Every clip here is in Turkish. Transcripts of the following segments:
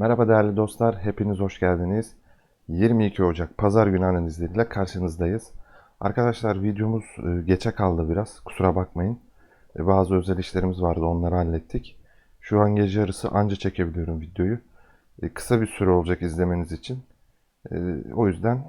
Merhaba değerli dostlar, hepiniz hoş geldiniz. 22 Ocak Pazar günü analizleriyle karşınızdayız. Arkadaşlar videomuz e, geçe kaldı biraz, kusura bakmayın. E, Bazı özel işlerimiz vardı, onları hallettik. Şu an gece yarısı anca çekebiliyorum videoyu. E, Kısa bir süre olacak izlemeniz için. O yüzden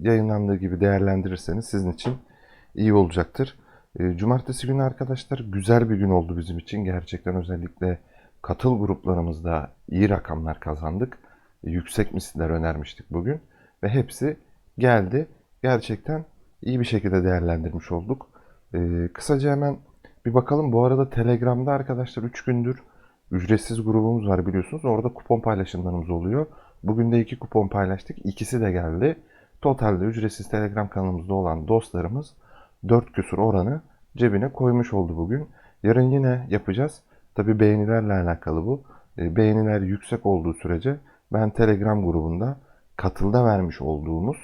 yayınlandığı gibi değerlendirirseniz sizin için iyi olacaktır. Cumartesi günü arkadaşlar güzel bir gün oldu bizim için. Gerçekten özellikle katıl gruplarımızda iyi rakamlar kazandık. Yüksek misiller önermiştik bugün ve hepsi geldi. Gerçekten iyi bir şekilde değerlendirmiş olduk. E, kısaca hemen bir bakalım. Bu arada Telegram'da arkadaşlar 3 gündür ücretsiz grubumuz var biliyorsunuz. Orada kupon paylaşımlarımız oluyor. Bugün de 2 kupon paylaştık. İkisi de geldi. Totalde ücretsiz Telegram kanalımızda olan dostlarımız 4 küsur oranı cebine koymuş oldu bugün. Yarın yine yapacağız. Tabi beğenilerle alakalı bu. E, Beğeniler yüksek olduğu sürece ben Telegram grubunda katılda vermiş olduğumuz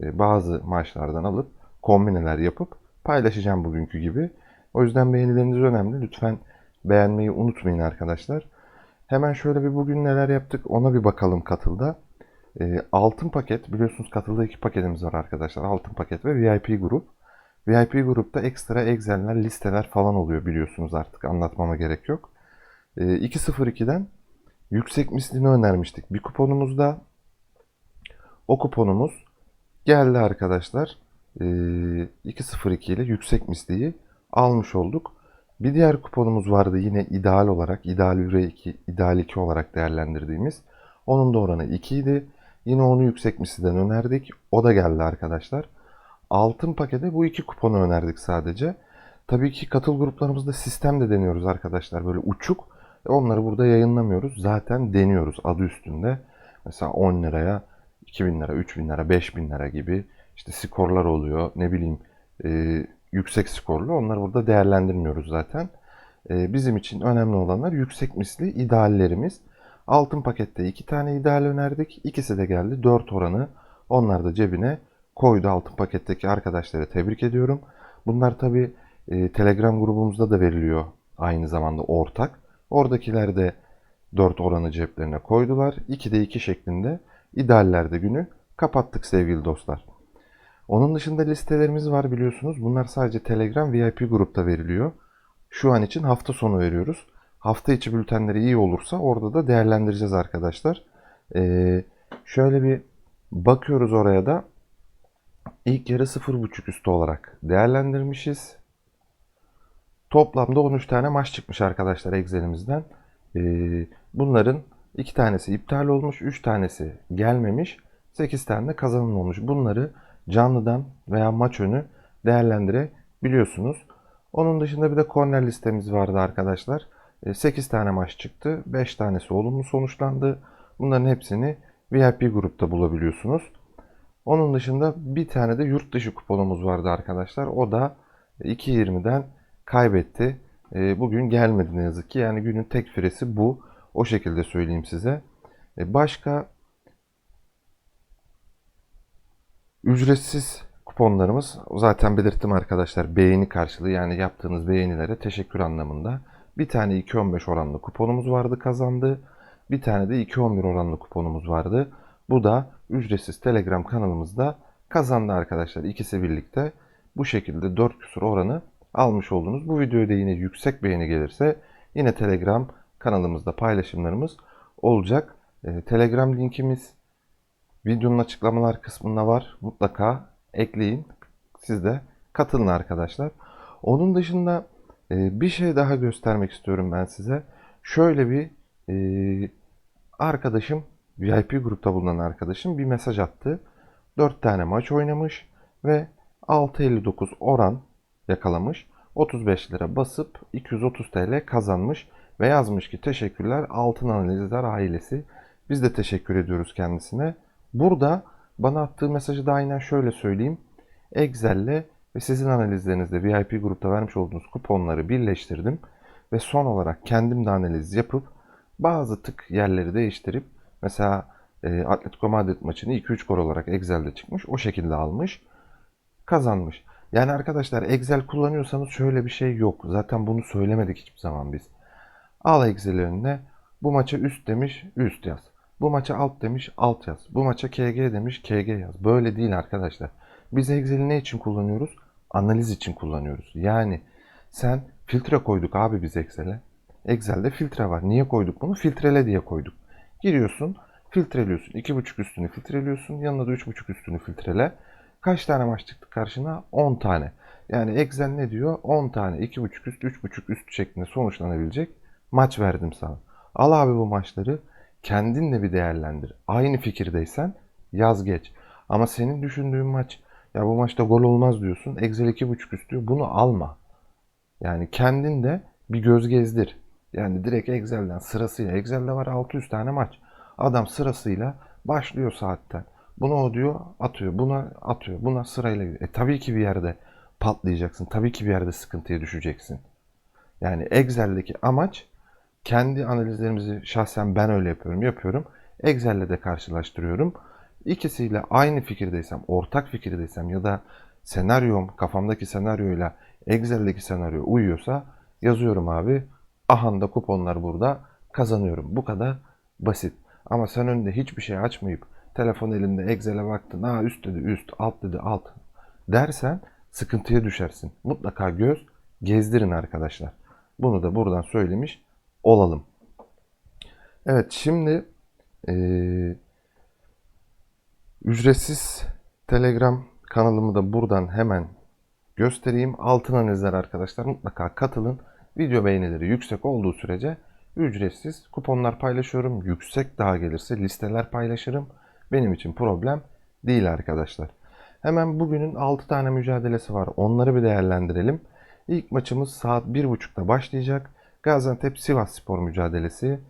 e, bazı maçlardan alıp kombineler yapıp paylaşacağım bugünkü gibi. O yüzden beğenileriniz önemli. Lütfen beğenmeyi unutmayın arkadaşlar. Hemen şöyle bir bugün neler yaptık ona bir bakalım katılda. E, altın paket biliyorsunuz katılda iki paketimiz var arkadaşlar. Altın paket ve VIP grup. VIP grupta ekstra Excel'ler, listeler falan oluyor biliyorsunuz artık anlatmama gerek yok. E, 2.02'den yüksek mislini önermiştik. Bir kuponumuzda o kuponumuz geldi arkadaşlar. E, 2.02 ile yüksek misliyi almış olduk. Bir diğer kuponumuz vardı yine ideal olarak, ideal üre 2, ideal 2 olarak değerlendirdiğimiz. Onun da oranı 2 idi. Yine onu yüksek misliden önerdik. O da geldi arkadaşlar. Altın pakete bu iki kuponu önerdik sadece. Tabii ki katıl gruplarımızda sistem de deniyoruz arkadaşlar. Böyle uçuk. E, Onları burada yayınlamıyoruz. Zaten deniyoruz adı üstünde. Mesela 10 liraya 2000 lira, 3000 lira, 5000 lira gibi işte skorlar oluyor. Ne bileyim e, yüksek skorlu. Onları burada değerlendirmiyoruz zaten. E, bizim için önemli olanlar yüksek misli ideallerimiz. Altın pakette iki tane ideal önerdik. İkisi de geldi. 4 oranı. Onlar da cebine koydu altın paketteki arkadaşları tebrik ediyorum. Bunlar tabi Telegram grubumuzda da veriliyor aynı zamanda ortak. Oradakiler de 4 oranı ceplerine koydular. 2'de 2 şeklinde ideallerde günü kapattık sevgili dostlar. Onun dışında listelerimiz var biliyorsunuz. Bunlar sadece Telegram VIP grupta veriliyor. Şu an için hafta sonu veriyoruz. Hafta içi bültenleri iyi olursa orada da değerlendireceğiz arkadaşlar. Ee, şöyle bir bakıyoruz oraya da. İlk yarı 0.5 üstü olarak değerlendirmişiz. Toplamda 13 tane maç çıkmış arkadaşlar Excel'imizden. Ee, bunların 2 tanesi iptal olmuş, 3 tanesi gelmemiş, 8 tane de kazanım olmuş. Bunları canlıdan veya maç önü değerlendirebiliyorsunuz. Onun dışında bir de korner listemiz vardı arkadaşlar. 8 tane maç çıktı. 5 tanesi olumlu sonuçlandı. Bunların hepsini VIP grupta bulabiliyorsunuz. Onun dışında bir tane de yurt dışı kuponumuz vardı arkadaşlar. O da 2.20'den kaybetti. E, Bugün gelmedi ne yazık ki. Yani günün tek firesi bu. O şekilde söyleyeyim size. E, Başka ücretsiz kuponlarımız zaten belirttim arkadaşlar. Beğeni karşılığı yani yaptığınız beğenilere teşekkür anlamında. Bir tane 2.15 oranlı kuponumuz vardı kazandı. Bir tane de 2.11 oranlı kuponumuz vardı. Bu da ücretsiz Telegram kanalımızda kazandı arkadaşlar. İkisi birlikte bu şekilde 4 küsur oranı almış oldunuz. Bu videoya da yine yüksek beğeni gelirse yine Telegram kanalımızda paylaşımlarımız olacak. Ee, Telegram linkimiz videonun açıklamalar kısmında var. Mutlaka ekleyin. Siz de katılın arkadaşlar. Onun dışında e, bir şey daha göstermek istiyorum ben size. Şöyle bir e, arkadaşım VIP grupta bulunan arkadaşım bir mesaj attı. 4 tane maç oynamış ve 6.59 oran yakalamış. 35 lira basıp 230 TL kazanmış ve yazmış ki teşekkürler Altın Analizler ailesi. Biz de teşekkür ediyoruz kendisine. Burada bana attığı mesajı da aynen şöyle söyleyeyim. Excel'le ve sizin analizlerinizde VIP grupta vermiş olduğunuz kuponları birleştirdim ve son olarak kendim de analiz yapıp bazı tık yerleri değiştirip mesela e, Atletico Madrid maçını 2-3 gol olarak Excel'de çıkmış. O şekilde almış. Kazanmış. Yani arkadaşlar Excel kullanıyorsanız şöyle bir şey yok. Zaten bunu söylemedik hiçbir zaman biz. Al Excel'i önüne. Bu maça üst demiş. Üst yaz. Bu maça alt demiş alt yaz. Bu maça KG demiş KG yaz. Böyle değil arkadaşlar. Biz Excel'i ne için kullanıyoruz? Analiz için kullanıyoruz. Yani sen filtre koyduk abi biz Excel'e. Excel'de filtre var. Niye koyduk bunu? Filtrele diye koyduk. Giriyorsun, filtreliyorsun. 2.5 üstünü filtreliyorsun. Yanına da 3.5 üstünü filtrele. Kaç tane maç çıktı karşına? 10 tane. Yani Excel ne diyor? 10 tane 2.5 üst, 3.5 üst şeklinde sonuçlanabilecek maç verdim sana. Al abi bu maçları kendinle bir değerlendir. Aynı fikirdeysen yaz geç. Ama senin düşündüğün maç ya bu maçta gol olmaz diyorsun. Excel 2.5 üst diyor. Bunu alma. Yani kendin de bir göz gezdir. Yani direkt Excel'den sırasıyla. Excel'de var 600 tane maç. Adam sırasıyla başlıyor saatten. Bunu o diyor atıyor. Buna atıyor. Buna sırayla gidiyor. E tabii ki bir yerde patlayacaksın. Tabii ki bir yerde sıkıntıya düşeceksin. Yani Excel'deki amaç kendi analizlerimizi şahsen ben öyle yapıyorum. Yapıyorum. Excel'le de karşılaştırıyorum. İkisiyle aynı fikirdeysem, ortak fikirdeysem ya da senaryom, kafamdaki senaryoyla Excel'deki senaryo uyuyorsa yazıyorum abi. Ahanda kuponlar burada kazanıyorum. Bu kadar basit. Ama sen önünde hiçbir şey açmayıp telefon elinde Excel'e baktın. Aa üst dedi üst, alt dedi alt dersen sıkıntıya düşersin. Mutlaka göz gezdirin arkadaşlar. Bunu da buradan söylemiş olalım. Evet şimdi eee, ücretsiz Telegram kanalımı da buradan hemen göstereyim. Altın analizler arkadaşlar mutlaka katılın. Video beğenileri yüksek olduğu sürece ücretsiz kuponlar paylaşıyorum. Yüksek daha gelirse listeler paylaşırım. Benim için problem değil arkadaşlar. Hemen bugünün 6 tane mücadelesi var. Onları bir değerlendirelim. İlk maçımız saat 1.30'da başlayacak. Gaziantep Sivas Spor mücadelesi.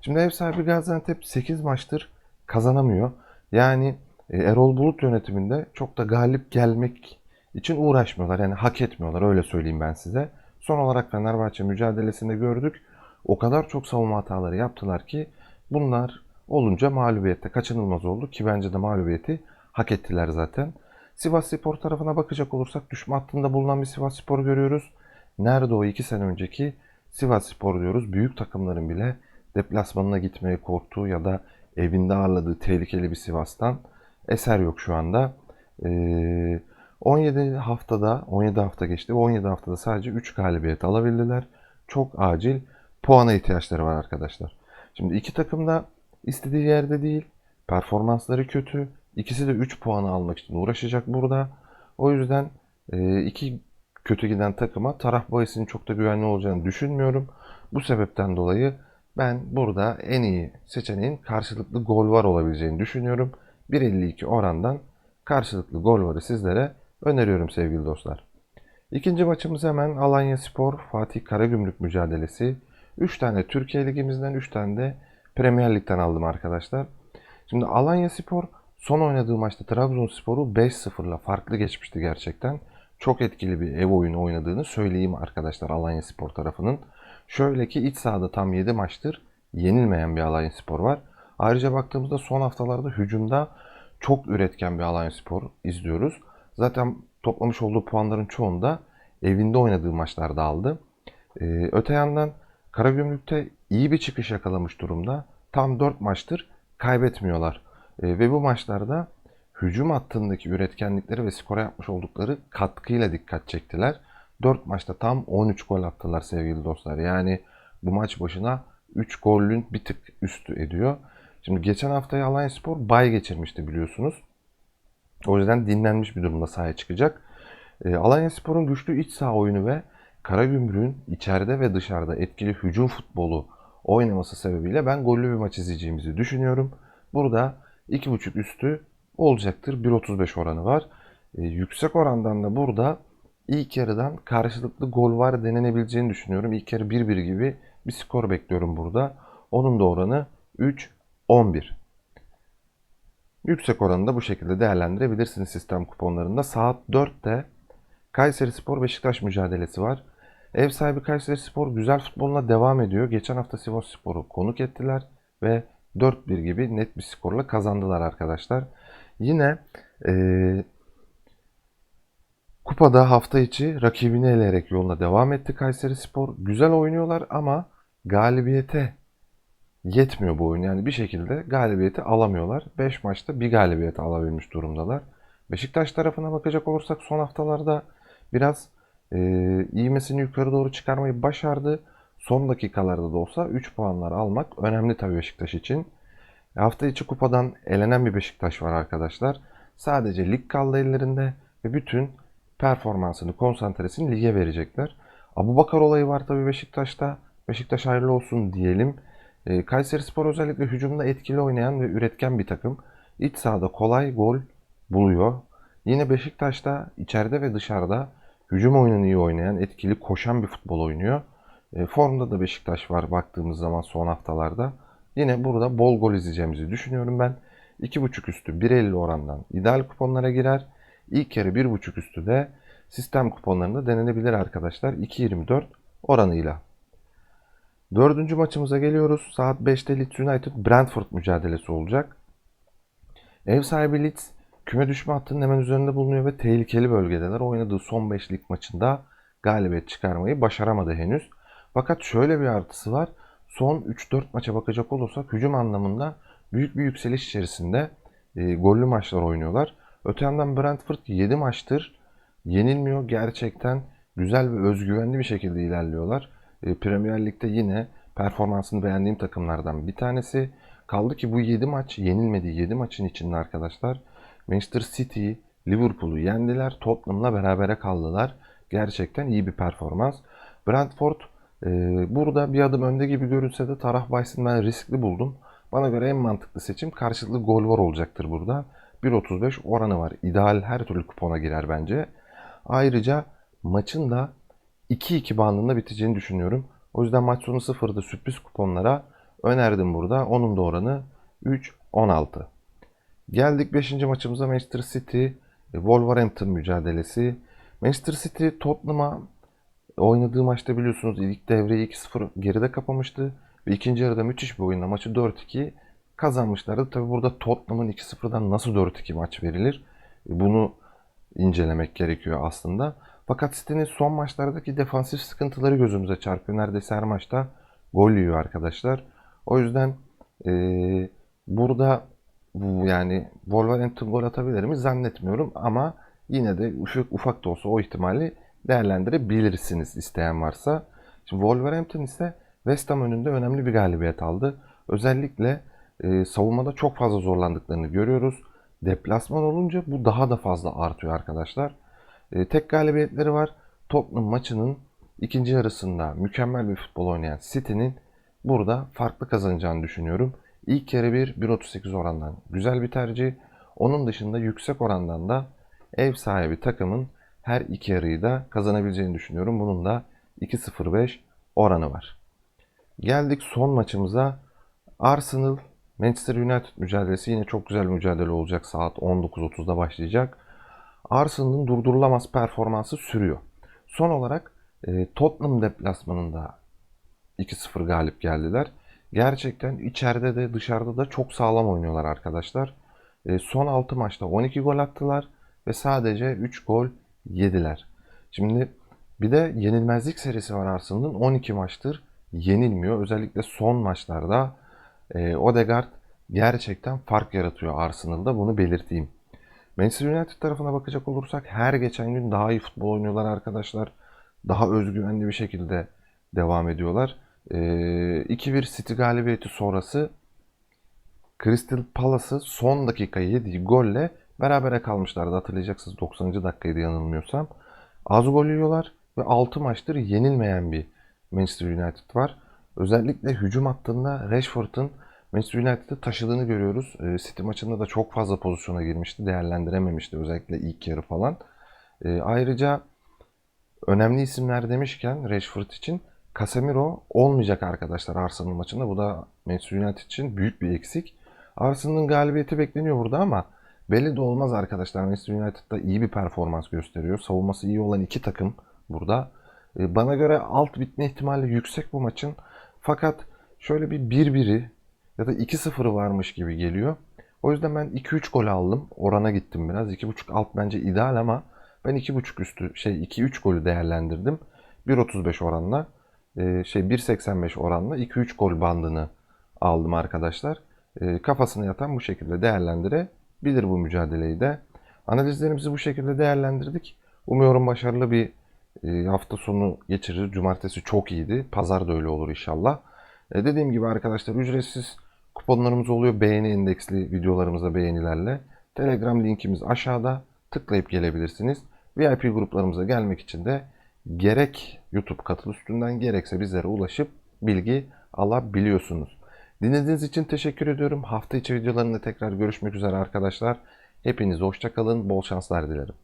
Şimdi ev sahibi Gaziantep 8 maçtır kazanamıyor. Yani e, Erol Bulut yönetiminde çok da galip gelmek için uğraşmıyorlar. Yani hak etmiyorlar öyle söyleyeyim ben size. Son olarak Fenerbahçe mücadelesinde gördük. O kadar çok savunma hataları yaptılar ki bunlar olunca mağlubiyette kaçınılmaz oldu ki bence de mağlubiyeti hak ettiler zaten. Sivas Spor tarafına bakacak olursak düşme hattında bulunan bir Sivas Spor görüyoruz. Nerede o iki sene önceki Sivas Spor diyoruz. Büyük takımların bile deplasmanına gitmeye korktuğu ya da evinde ağırladığı tehlikeli bir Sivas'tan eser yok şu anda. Ee, 17 haftada 17 hafta geçti ve 17 haftada sadece 3 galibiyet alabildiler. Çok acil puana ihtiyaçları var arkadaşlar. Şimdi iki takım da istediği yerde değil. Performansları kötü. İkisi de 3 puanı almak için uğraşacak burada. O yüzden e, iki kötü giden takıma taraf bahisinin çok da güvenli olacağını düşünmüyorum. Bu sebepten dolayı ben burada en iyi seçeneğin karşılıklı gol var olabileceğini düşünüyorum. 1.52 orandan karşılıklı gol varı sizlere öneriyorum sevgili dostlar. İkinci maçımız hemen Alanya Spor Fatih Karagümrük mücadelesi. 3 tane Türkiye Ligimizden 3 tane de Premier Lig'den aldım arkadaşlar. Şimdi Alanya Spor son oynadığı maçta Trabzonspor'u 5-0'la farklı geçmişti gerçekten. Çok etkili bir ev oyunu oynadığını söyleyeyim arkadaşlar Alanya Spor tarafının. Şöyle ki iç sahada tam 7 maçtır yenilmeyen bir Alanya Spor var. Ayrıca baktığımızda son haftalarda hücumda çok üretken bir Alanya Spor izliyoruz. Zaten toplamış olduğu puanların çoğunu da evinde oynadığı maçlarda aldı. Ee, öte yandan Karagümrük'te iyi bir çıkış yakalamış durumda. Tam 4 maçtır kaybetmiyorlar. Ee, ve bu maçlarda hücum hattındaki üretkenlikleri ve skora yapmış oldukları katkıyla dikkat çektiler. 4 maçta tam 13 gol attılar sevgili dostlar. Yani bu maç başına 3 golün bir tık üstü ediyor. Şimdi geçen haftaya Alanya Spor bay geçirmişti biliyorsunuz. O yüzden dinlenmiş bir durumda sahaya çıkacak. E, Alanya Spor'un güçlü iç saha oyunu ve Karagümrük'ün içeride ve dışarıda etkili hücum futbolu oynaması sebebiyle ben gollü bir maç izleyeceğimizi düşünüyorum. Burada 2.5 üstü olacaktır. 1.35 oranı var. E, yüksek orandan da burada ilk yarıdan karşılıklı gol var denenebileceğini düşünüyorum. İlk yarı 1-1 gibi bir skor bekliyorum burada. Onun da oranı 3-11. Yüksek oranı da bu şekilde değerlendirebilirsiniz sistem kuponlarında. Saat 4'te Kayseri Spor Beşiktaş mücadelesi var. Ev sahibi Kayseri Spor güzel futboluna devam ediyor. Geçen hafta Sivas Spor'u konuk ettiler ve 4-1 gibi net bir skorla kazandılar arkadaşlar. Yine eee Kupada hafta içi rakibini eleyerek yoluna devam etti Kayseri Spor. Güzel oynuyorlar ama galibiyete yetmiyor bu oyun. Yani bir şekilde galibiyeti alamıyorlar. 5 maçta bir galibiyet alabilmiş durumdalar. Beşiktaş tarafına bakacak olursak son haftalarda biraz e, ivmesini yukarı doğru çıkarmayı başardı. Son dakikalarda da olsa 3 puanlar almak önemli tabii Beşiktaş için. Hafta içi kupadan elenen bir Beşiktaş var arkadaşlar. Sadece lig kaldı ellerinde ve bütün performansını, konsantresini lige verecekler. Abu Bakar olayı var tabii Beşiktaş'ta. Beşiktaş hayırlı olsun diyelim. E, Kayseri Spor özellikle hücumda etkili oynayan ve üretken bir takım. İç sahada kolay gol buluyor. Yine Beşiktaş'ta içeride ve dışarıda hücum oyununu iyi oynayan, etkili koşan bir futbol oynuyor. E, formda da Beşiktaş var baktığımız zaman son haftalarda. Yine burada bol gol izleyeceğimizi düşünüyorum ben. 2.5 üstü 1.50 orandan ideal kuponlara girer. İlk yarı 1.5 üstü de sistem kuponlarında denenebilir arkadaşlar. 2.24 oranıyla. Dördüncü maçımıza geliyoruz. Saat 5'te Leeds United Brentford mücadelesi olacak. Ev sahibi Leeds küme düşme hattının hemen üzerinde bulunuyor ve tehlikeli bölgedeler. Oynadığı son 5 lig maçında galibiyet çıkarmayı başaramadı henüz. Fakat şöyle bir artısı var. Son 3-4 maça bakacak olursak hücum anlamında büyük bir yükseliş içerisinde e, gollü maçlar oynuyorlar. Öte yandan Brentford 7 maçtır yenilmiyor. Gerçekten güzel ve özgüvenli bir şekilde ilerliyorlar. E, Premier Lig'de yine performansını beğendiğim takımlardan bir tanesi. Kaldı ki bu 7 maç yenilmediği 7 maçın içinde arkadaşlar Manchester City, Liverpool'u yendiler. Tottenham'la berabere kaldılar. Gerçekten iyi bir performans. Brentford e, burada bir adım önde gibi görünse de taraf bahisini ben riskli buldum. Bana göre en mantıklı seçim karşılıklı gol var olacaktır burada. 1.35 oranı var. İdeal her türlü kupona girer bence. Ayrıca maçın da 2-2 bandında biteceğini düşünüyorum. O yüzden maç sonu 0'da sürpriz kuponlara önerdim burada. Onun da oranı 3-16. Geldik 5. maçımıza Manchester City Wolverhampton mücadelesi. Manchester City Tottenham'a oynadığı maçta biliyorsunuz ilk devreyi 2-0 geride kapamıştı. Ve ikinci yarıda müthiş bir oyunla maçı 4-2 kazanmışlardı. Tabi burada Tottenham'ın 2-0'dan nasıl 4-2 maç verilir? Bunu incelemek gerekiyor aslında. Fakat City'nin son maçlardaki defansif sıkıntıları gözümüze çarpıyor. Neredeyse her maçta gol yiyor arkadaşlar. O yüzden ee, burada bu yani Wolverhampton gol atabilir mi zannetmiyorum ama yine de ufak, ufak da olsa o ihtimali değerlendirebilirsiniz isteyen varsa. Şimdi Wolverhampton ise West Ham önünde önemli bir galibiyet aldı. Özellikle e, savunmada çok fazla zorlandıklarını görüyoruz. Deplasman olunca bu daha da fazla artıyor arkadaşlar. E, tek galibiyetleri var. Tottenham maçının ikinci yarısında mükemmel bir futbol oynayan City'nin burada farklı kazanacağını düşünüyorum. İlk yarı 1 1.38 orandan güzel bir tercih. Onun dışında yüksek orandan da ev sahibi takımın her iki yarıyı da kazanabileceğini düşünüyorum. Bunun da 2.05 oranı var. Geldik son maçımıza. Arsenal Manchester United mücadelesi yine çok güzel bir mücadele olacak. Saat 19.30'da başlayacak. Arsenal'ın durdurulamaz performansı sürüyor. Son olarak e, Tottenham deplasmanında 2-0 galip geldiler. Gerçekten içeride de dışarıda da çok sağlam oynuyorlar arkadaşlar. E, son 6 maçta 12 gol attılar ve sadece 3 gol yediler. Şimdi bir de yenilmezlik serisi var Arsenal'ın 12 maçtır yenilmiyor. Özellikle son maçlarda e, Odegaard gerçekten fark yaratıyor Arsenal'da bunu belirteyim. Manchester United tarafına bakacak olursak her geçen gün daha iyi futbol oynuyorlar arkadaşlar. Daha özgüvenli bir şekilde devam ediyorlar. E, 2-1 City galibiyeti sonrası Crystal Palace'ı son dakika yediği golle berabere kalmışlardı. Hatırlayacaksınız 90. dakikaydı yanılmıyorsam. Az gol yiyorlar ve 6 maçtır yenilmeyen bir Manchester United var. Özellikle hücum hattında Rashford'un Manchester United'ı taşıdığını görüyoruz. E, City maçında da çok fazla pozisyona girmişti. Değerlendirememişti özellikle ilk yarı falan. E, ayrıca önemli isimler demişken Rashford için Casemiro olmayacak arkadaşlar Arsenal maçında. Bu da Manchester United için büyük bir eksik. Arsenal'ın galibiyeti bekleniyor burada ama belli de olmaz arkadaşlar. Manchester United'da iyi bir performans gösteriyor. Savunması iyi olan iki takım burada. E, bana göre alt bitme ihtimali yüksek bu maçın. Fakat şöyle bir 1-1'i ya da 2-0'ı varmış gibi geliyor. O yüzden ben 2-3 gol aldım. Orana gittim biraz. 2.5 alt bence ideal ama ben 2.5 üstü şey 2-3 golü değerlendirdim. 1.35 oranla e, şey 1.85 oranla 2-3 gol bandını aldım arkadaşlar. E, kafasına yatan bu şekilde değerlendirebilir bu mücadeleyi de. Analizlerimizi bu şekilde değerlendirdik. Umuyorum başarılı bir e, hafta sonu geçirir. Cumartesi çok iyiydi. Pazar da öyle olur inşallah. E, dediğim gibi arkadaşlar ücretsiz kuponlarımız oluyor. Beğeni endeksli videolarımıza beğenilerle. Telegram linkimiz aşağıda. Tıklayıp gelebilirsiniz. VIP gruplarımıza gelmek için de gerek YouTube katıl üstünden gerekse bizlere ulaşıp bilgi alabiliyorsunuz. Dinlediğiniz için teşekkür ediyorum. Hafta içi videolarında tekrar görüşmek üzere arkadaşlar. Hepinize hoşçakalın. Bol şanslar dilerim.